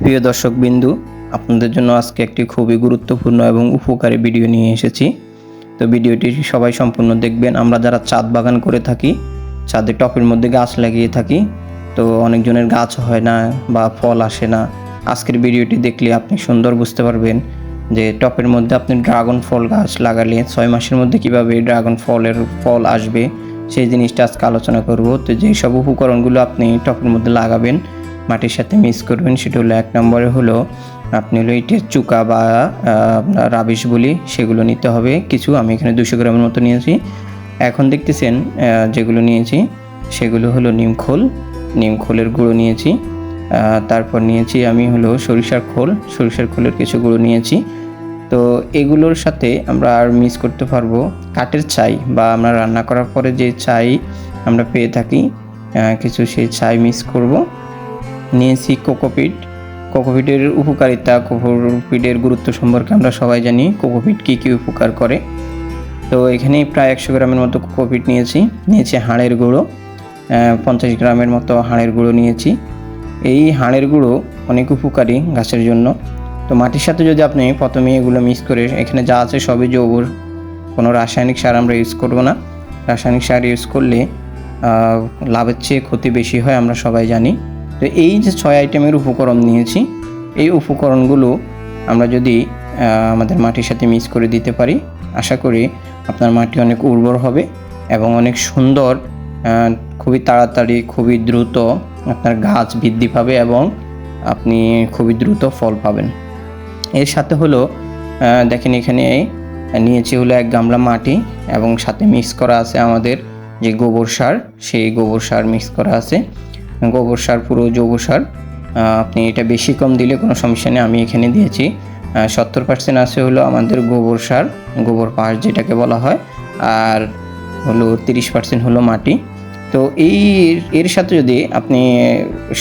প্রিয় দর্শক বিন্দু আপনাদের জন্য আজকে একটি খুবই গুরুত্বপূর্ণ এবং উপকারী ভিডিও নিয়ে এসেছি। তো ভিডিওটি সবাই সম্পূর্ণ দেখবেন। আমরা যারা চাঁদ বাগান করে থাকি ছাদে টপের মধ্যে গাছ লাগিয়ে থাকি, তো অনেকজনের গাছ হয় না বা ফল আসে না। আজকের ভিডিওটি দেখলে আপনি সুন্দর বুঝতে পারবেন যে টপের মধ্যে আপনি ড্রাগন ফল গাছ লাগালে ছয় মাসের মধ্যে কীভাবে ড্রাগন ফলের ফল আসবে, সেই জিনিসটা আজকে আলোচনা করব। তো যেই সব উপকরণগুলো আপনি টপের মধ্যে লাগাবেন মাটির সাথে মিক্স করবেন, সেটা হলো এক নম্বরে হলো আপনি হলো ইটের চুকা বা রাবিশ বলি, সেগুলো নিতে হবে। কিছু আমি এখানে দুশো গ্রামের মতো নিয়েছি। এখন দেখতেছেন যেগুলো নিয়েছি, সেগুলো হলো নিমখোল নিমখোলের গুঁড়ো নিয়েছি। তারপর নিয়েছি আমি হলো সরিষার খোল, সরিষার খোলের কিছু গুঁড়ো নিয়েছি। তো এগুলোর সাথে আমরা আর মিক্স করতে পারব কাঠের ছাই বা আমরা রান্না করার পরে যে ছাই আমরা পেয়ে থাকি কিছু সেই ছাই মিক্স করব। নিয়েছি কোকোপিট। কোকোপিটের উপকারিতা, কোকোপিটের গুরুত্ব সম্পর্কে আমরা সবাই জানি কোকোপিট কী কী উপকার করে। তো এখানে প্রায় একশো গ্রামের মতো কোকোপিট নিয়েছি। নিয়েছি হাড়ের গুঁড়ো পঞ্চাশ গ্রামের মতো হাড়ের গুঁড়ো নিয়েছি। এই হাড়ের গুঁড়ো অনেক উপকারী গাছের জন্য। তো মাটির সাথে যদি আপনি প্রথমে এগুলো মিক্স করে, এখানে যা আছে সবই জৈবর। কোনো রাসায়নিক সার আমরা ইউজ করব না। রাসায়নিক সার ইউজ করলে লাভের চেয়ে ক্ষতি বেশি হয়, আমরা সবাই জানি। তো এই যে ছয় আইটেমের উপকরণ নিয়েছি, এই উপকরণগুলো আমরা যদি আমাদের মাটির সাথে মিক্স করে দিতে পারি, আশা করি আপনার মাটি অনেক উর্বর হবে এবং অনেক সুন্দর খুবই তাড়াতাড়ি, খুবই দ্রুত আপনার গাছ বৃদ্ধি পাবে এবং আপনি খুবই দ্রুত ফল পাবেন। এর সাথে হলো দেখেন এখানে নিয়েছি হলো এক গামলা মাটি এবং সাথে মিক্স করা আছে আমাদের যে গোবর সার, সেই গোবর সার মিক্স করা আছে। গোবর সার, পুরো জৈব সার আপনি এটা বেশি কম দিলে কোনো সমস্যা নেই, আমি এখানে দিয়েছি। সত্তর পার্সেন্ট আছে হলো আমাদের গোবর সার, গোবর পাহাড় যেটাকে বলা হয়, আর হলো তিরিশ পার্সেন্ট হলো মাটি। তো এই এর সাথে যদি আপনি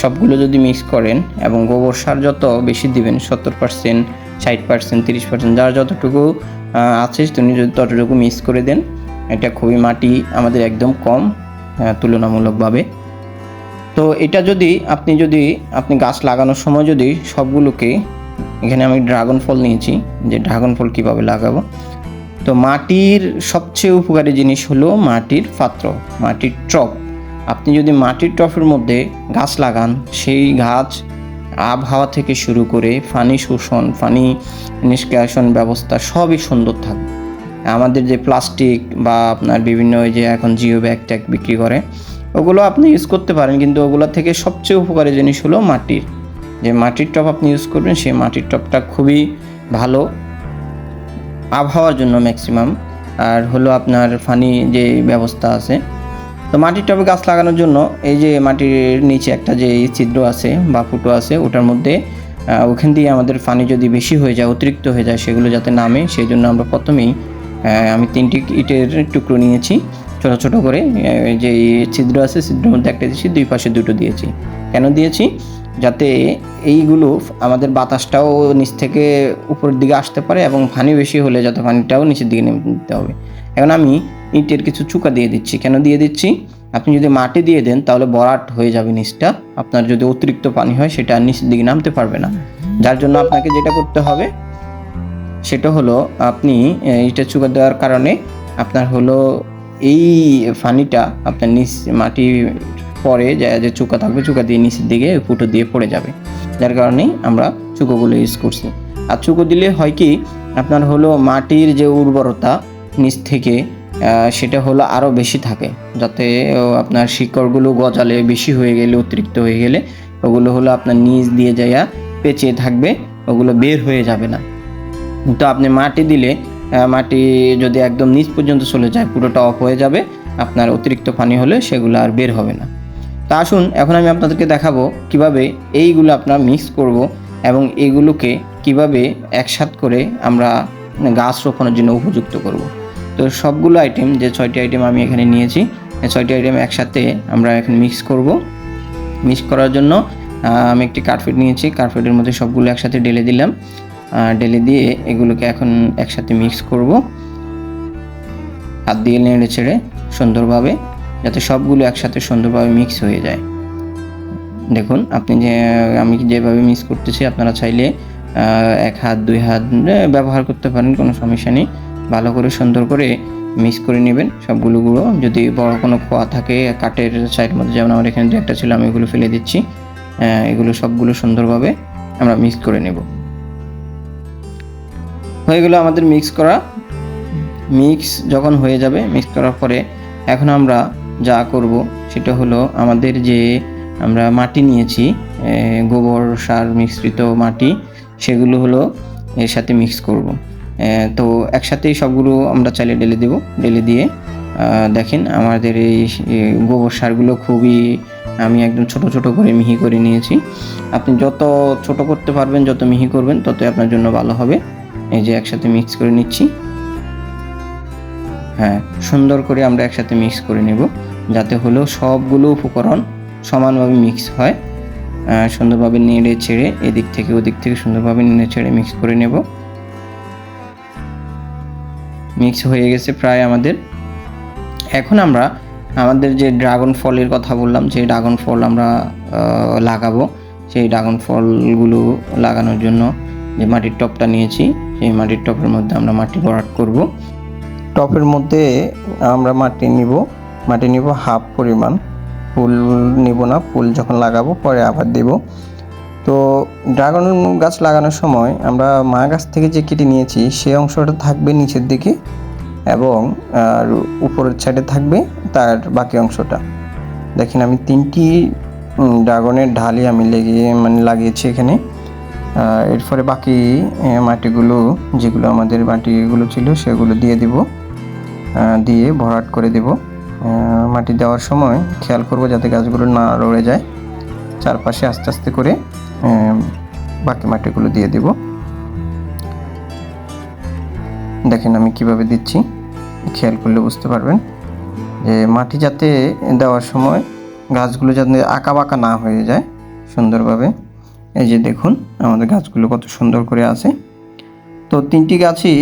সবগুলো যদি মিক্স করেন এবং গোবর সার যত বেশি দিবেন, সত্তর পার্সেন্ট ষাট পার্সেন্ট তিরিশ পার্সেন্ট যার যতটুকু আছে তিনি যদি ততটুকু মিক্স করে দেন, এটা খুবই মাটি আমাদের একদম কম তুলনামূলকভাবে। তো এটা যদি আপনি যদি, আপনি গাছ লাগানোর সময় যদি সবগুলোকে, এখানে আমি ড্রাগন ফল নিয়েছি, যে ড্রাগন ফল কীভাবে লাগাবো? তো মাটির সবচেয়ে উপকারী জিনিস হলো মাটির পাত্র, মাটির টপ আপনি যদি মাটির টপের মধ্যে গাছ লাগান, সেই গাছ আবহাওয়া থেকে শুরু করে পানি শোষণ, পানি নিষ্কাশন ব্যবস্থা সবই সুন্দর থাকবে। আমাদের যে প্লাস্টিক বা আপনার বিভিন্ন যে এখন জিও ব্যাগ ট্যাগ বিক্রি করে ওগুলো আপনি ইউজ করতে পারেন, কিন্তু ওগুলো থেকে সবচেয়ে উপকারী জিনিস হলো মাটির। যে মাটির টপ আপনি ইউজ করবেন, সেই মাটির টপটা খুবই ভালো আবহাওয়ার জন্য ম্যাক্সিমাম আর হলো আপনার ফানি যে ব্যবস্থা আছে। তো মাটির টবে গাছ লাগানোর জন্য এই যে মাটির নিচে একটা যে ছিদ্র আছে বা ফুটো আছে, ওটার মধ্যে ওখান দিয়ে আমাদের পানি যদি বেশি হয়ে যায়, অতিরিক্ত হয়ে যায়, সেগুলো যাতে নামে, সেই জন্য আমরা প্রথমেই আমি তিনটি ইটের টুকরো নিয়েছি। ছোট ছোটো করে যে ছিদ্র আছে, ছিদ্রের মধ্যে একটা দিয়েছি, দুই পাশে দুটো দিয়েছি। কেন দিয়েছি? যাতে এইগুলো আমাদের বাতাসটাও নিচ থেকে উপরের দিকে আসতে পারে এবং পানি বেশি হলে যাতে পানিটাও নিচের দিকে নেমে দিতে হবে। এখন আমি ইটের কিছু চুকা দিয়ে দিচ্ছি। কেন দিয়ে দিচ্ছি? আপনি যদি মাটি দিয়ে দেন, তাহলে বরাট হয়ে যাবে নিচটা। আপনার যদি অতিরিক্ত পানি হয়, সেটা নিচের দিকে নামতে পারবে না। যার জন্য আপনাকে যেটা করতে হবে, সেটা হলো আপনি ইটের চুকা দেওয়ার কারণে আপনার হলো এই পানিটা আপনার নিচ মাটি পরে যা যে চুকা থাকবে, চুকা দিয়ে নিচের দিকে ফুটো দিয়ে পড়ে যাবে। যার কারণেই আমরা চুকোগুলো ইউজ করছি। আর চুকো দিলে হয় কি, আপনার হলো মাটির যে উর্বরতা নিচ থেকে সেটা হলো আরও বেশি থাকে। যাতে আপনার শিকড়গুলো গজালে, বেশি হয়ে গেলে, অতিরিক্ত হয়ে গেলে, ওগুলো হলো আপনার নিচ দিয়ে যাইয়া পেঁচিয়ে থাকবে, ওগুলো বের হয়ে যাবে না। তো আপনি মাটি দিলে মাটি যদি একদম নিচ পর্যন্ত চলে যায়, পুরোটা অফ হয়ে যাবে, আপনার অতিরিক্ত পানি হলে সেগুলো আর বের হবে না। তা আসুন, এখন আমি আপনাদেরকে দেখাবো কীভাবে এইগুলো আপনার মিক্স করব এবং এগুলোকে কীভাবে একসাথ করে আমরা গাছ রোপণের জন্য উপযুক্ত করব। তো সবগুলো আইটেম যে ছয়টি আইটেম আমি এখানে নিয়েছি ছয়টি আইটেম একসাথে আমরা এখন মিক্স করব। মিক্স করার জন্য আমি একটি কার্পেট নিয়েছি কার্পেটের মধ্যে সবগুলো একসাথে ঢেলে দিলাম। ঢেলে দিয়ে এগুলোকে এখন একসাথে মিক্স করব। হাত দিয়ে নেড়ে ছেড়ে সুন্দরভাবে যাতে সবগুলো একসাথে সুন্দরভাবে মিক্স হয়ে যায়। দেখুন, আপনি যে, আমি যেভাবে মিক্স করতেছি, আপনারা চাইলে এক হাত, দুই হাত ব্যবহার করতে পারেন, কোনো সমস্যা নেই। ভালো করে সুন্দর করে মিক্স করে নেবেন সবগুলো গুঁড়ো। যদি বড় কোনো খোয়া থাকে, কাঠের সাইড মধ্যে, যেমন আমার এখানে দু একটা ছিল, আমি এগুলো ফেলে দিচ্ছি। এগুলো সবগুলো সুন্দরভাবে আমরা মিক্স করে নেব। হয়ে গেলো আমাদের মিক্স করা। মিক্স যখন হয়ে যাবে মিক্স করার পরে এখন আমরা যা করব সেটা হলো আমাদের যে আমরা মাটি নিয়েছি গোবর, সার মিশ্রিত মাটি, সেগুলো হলো এর সাথে মিক্স করব। তো একসাথেই সবগুলো আমরা চাইলে ঢেলে দেব। ঢেলে দিয়ে দেখেন আমাদের এই গোবর সারগুলো খুবই আমি একদম ছোট ছোট করে মিহি করে নিয়েছি। আপনি যত ছোট করতে পারবেন, যত মিহি করবেন, ততই আপনার জন্য ভালো হবে। এই যে একসাথে মিক্স করে নিচ্ছি। হ্যাঁ সুন্দর করে আমরা একসাথে মিক্স করে নেব, যাতে হলো সবগুলো উপকরণ সমানভাবে মিক্স হয়। সুন্দরভাবে নেড়ে ছেড়ে এদিক থেকে ওদিক থেকে সুন্দরভাবে নেড়ে ছেড়ে মিক্স করে নেব। মিক্স হয়ে গেছে প্রায় আমাদের। এখন আমরা আমাদের যে ড্রাগন ফলের কথা বললাম, যে ড্রাগন ফল আমরা লাগাবো, সেই ড্রাগন ফলগুলো লাগানোর জন্য যে মাটির টপটা নিয়েছি সেই মাটির টপের মধ্যে আমরা মাটি ভরাট করব। টপের মধ্যে আমরা মাটি নিব। মাটি নিব হাফ পরিমাণ। ফুল নিব না, ফুল যখন লাগাবো পরে আবার দেব। তো ড্রাগন গাছ লাগানোর সময় আমরা মা গাছ থেকে যে কেটে নিয়েছি সেই অংশটা থাকবে নিচের দিকে এবং, আর উপরের সাইডে থাকবে তার বাকি অংশটা। দেখেন আমি তিনটি ড্রাগনের ঢালি আমি লেগে মানে লাগিয়েছি এখানে। এরপরে বাকি মাটিগুলো, যেগুলো আমাদের মাটিগুলো ছিল, সেগুলো দিয়ে দিব। দিয়ে ভরাট করে দেব। মাটি দেওয়ার সময় খেয়াল করব যাতে গাছগুলো না রড়ে যায়। চারপাশে আস্তে আস্তে করে বাকি মাটিগুলো দিয়ে দেব। দেখেন আমি কীভাবে দিচ্ছি। খেয়াল করলে বুঝতে পারবেন। যে মাটি যাতে দেওয়ার সময় গাছগুলো যাতে আঁকা বাঁকা না হয়ে যায় সুন্দরভাবে। এই যে দেখুন, আমাদের গাছগুলো কত সুন্দর করে আছে। তো তিনটি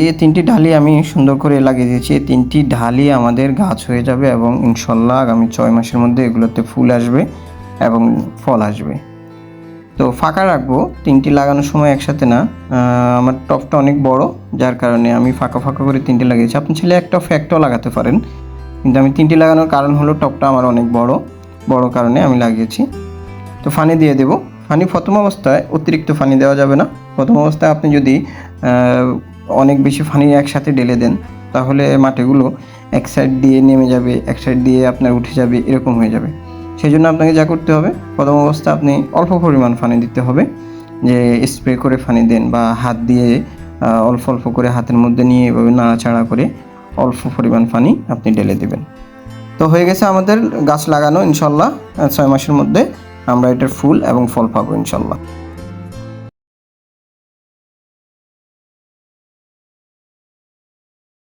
এই তিনটি ঢালি আমি সুন্দর করে লাগিয়ে দিয়েছি। তিনটি ঢালি আমাদের গাছ হয়ে যাবে এবং ইনশাল্লাহ আগামী ছয় মাসের মধ্যে এগুলোতে ফুল আসবে এবং ফল আসবে। তো ফাঁকা রাখব, তিনটি লাগানোর সময় একসাথে না। আমার টপটা অনেক বড়, যার কারণে আমি ফাঁকা ফাঁকা করে তিনটি লাগিয়েছি। আপনি ছেলে একটা ফ্যাক্টও লাগাতে পারেন, কিন্তু আমি তিনটি লাগানোর কারণ হলো টপটা আমার অনেক বড়। বড় কারণে আমি লাগিয়েছি। তো ফানি দিয়ে দেব। ফানি প্রথম অবস্থায় অতিরিক্ত ফানি দেওয়া যাবে না। প্রথম অবস্থায় আপনি যদি অনেক বেশি ফানি একসাথে ঢেলে দেন, তাহলে মাটিগুলো এক সাইড দিয়ে নেমে যাবে, এক সাইড দিয়ে আপনার উঠে যাবে, এরকম হয়ে যাবে। সেই জন্য আপনাকে যা করতে হবে, প্রথম অবস্থায় আপনি অল্প পরিমাণ ফানি দিতে হবে, যে স্প্রে করে ফানি দেন বা হাত দিয়ে অল্প অল্প করে হাতের মধ্যে নিয়ে এভাবে নাড়াচাড়া করে অল্প পরিমাণ পানি আপনি ঢেলে দেবেন। তো হয়ে গেছে আমাদের গাছ লাগানো ইনশাল্লাহ ছয় মাসের মধ্যে। আমরা এটার ফুল এবং ফল পাবো ইনশাল্লাহ।